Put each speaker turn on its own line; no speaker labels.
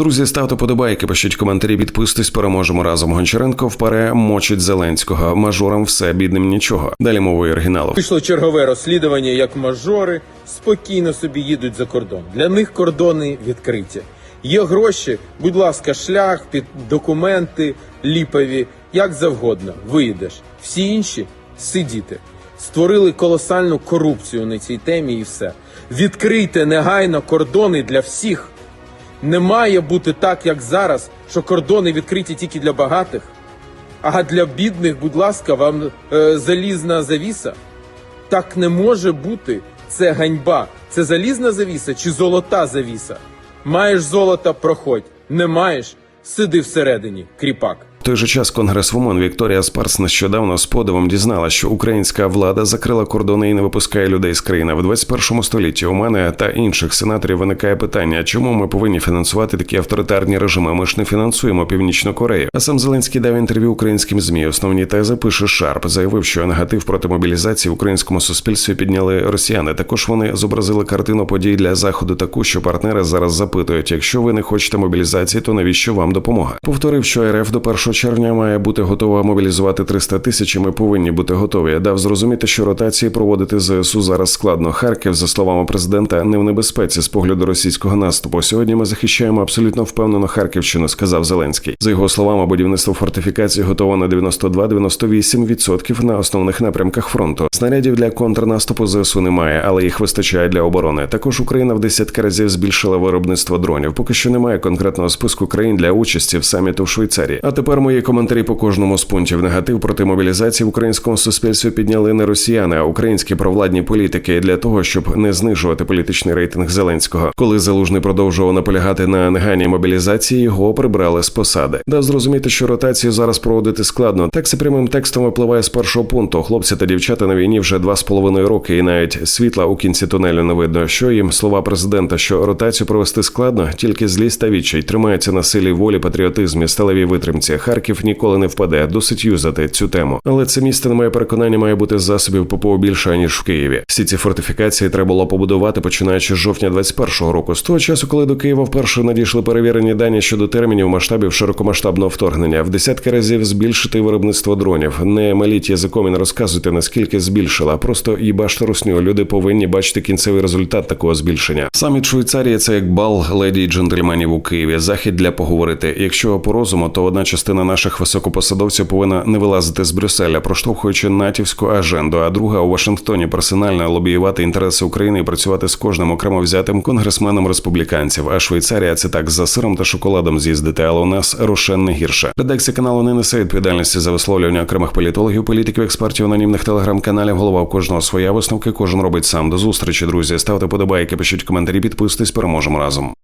Друзі, ставте подобайки, пишіть коментарі, підписуйтесь, переможемо разом. Гончаренко впере мочить Зеленського. Мажорам все бідним нічого. Далі мовою оригіналу.
Вийшло чергове розслідування, як мажори спокійно собі їдуть за кордон. Для них кордони відкриті. Є гроші, будь ласка, шлях під документи ліпові, як завгодно. Виїдеш. Всі інші сидіти. Створили колосальну корупцію на цій темі і все. Відкрийте негайно кордони для всіх. Не має бути так, як зараз, що кордони відкриті тільки для багатих. А для бідних, будь ласка, вам е, залізна завіса. Так не може бути. Це ганьба. Це залізна завіса чи золота завіса? Маєш золота, проходь. Не маєш, сиди всередині, кріпак.
Той же час конгресвумен Вікторія Спарс нещодавно з подивом дізнала, що українська влада закрила кордони і не випускає людей з країни в 21 столітті. У мене та інших сенаторів виникає питання, чому ми повинні фінансувати такі авторитарні режими? Ми ж не фінансуємо північну Корею. А сам Зеленський дав інтерв'ю українським змі. Основні тези пише Шарп. Заявив, що негатив проти мобілізації в українському суспільстві підняли росіяни. Також вони зобразили картину подій для заходу таку, що партнери зараз запитують: якщо ви не хочете мобілізації, то навіщо вам допомога? Повторив, що РФ до 1 червня має бути готова мобілізувати 300 тисяч. і Ми повинні бути готові. Дав зрозуміти, що ротації проводити ЗСУ зараз складно. Харків, за словами президента, не в небезпеці з погляду російського наступу. Сьогодні ми захищаємо абсолютно впевнено Харківщину, сказав Зеленський. За його словами, будівництво фортифікації готово на 92-98% на основних напрямках фронту. Снарядів для контрнаступу ЗСУ немає, але їх вистачає для оборони. Також Україна в десятки разів збільшила виробництво дронів. Поки що немає конкретного списку країн для участі в саміту в Швейцарії. А тепер мої коментарі по кожному з пунктів. Негатив проти мобілізації в українському суспільстві підняли не росіяни, а українські провладні політики для того, щоб не знижувати політичний рейтинг Зеленського. Коли залужний продовжував наполягати на негайній мобілізації, його прибрали з посади. Дав зрозуміти, що ротацію зараз проводити складно. Так це прямим текстом випливає з першого пункту. Хлопці та дівчата на війні вже два з половиною роки, і навіть світла у кінці тунелю не видно. Що їм слова президента, що ротацію провести складно, тільки злість та відчай тримаються на силі волі, патріотизмі, сталевій витримці. Харків ніколи не впаде. Досить юзати цю тему. Але це місто, на моє переконання, має бути засобів ППО більше ніж в Києві. Всі ці фортифікації треба було побудувати починаючи з жовтня 21-го року. З того часу, коли до Києва вперше надійшли перевірені дані щодо термінів масштабів широкомасштабного вторгнення, в десятки разів збільшити виробництво дронів. Не маліть язиком і не розказуйте наскільки збільшила. Просто їбаште русню. Люди повинні бачити кінцевий результат такого збільшення. Саміт Швейцарії це як бал леді й джентльменів у Києві. Захід для поговорити. Якщо по розуму, то одна частина наших високопосадовців повинна не вилазити з Брюсселя, проштовхуючи натівську аженду, а друга у Вашингтоні персонально лобіювати інтереси України і працювати з кожним окремо взятим конгресменом республіканців. А Швейцарія це так за сиром та шоколадом з'їздити, але у нас рошен не гірше. Редакція каналу не несе відповідальності за висловлювання окремих політологів, політиків, експертів, анонімних телеграм-каналів. Голова у кожного своя висновки. Кожен робить сам. До зустрічі, друзі. Ставте подобайки, пишіть коментарі, підписуйтесь. Переможемо разом.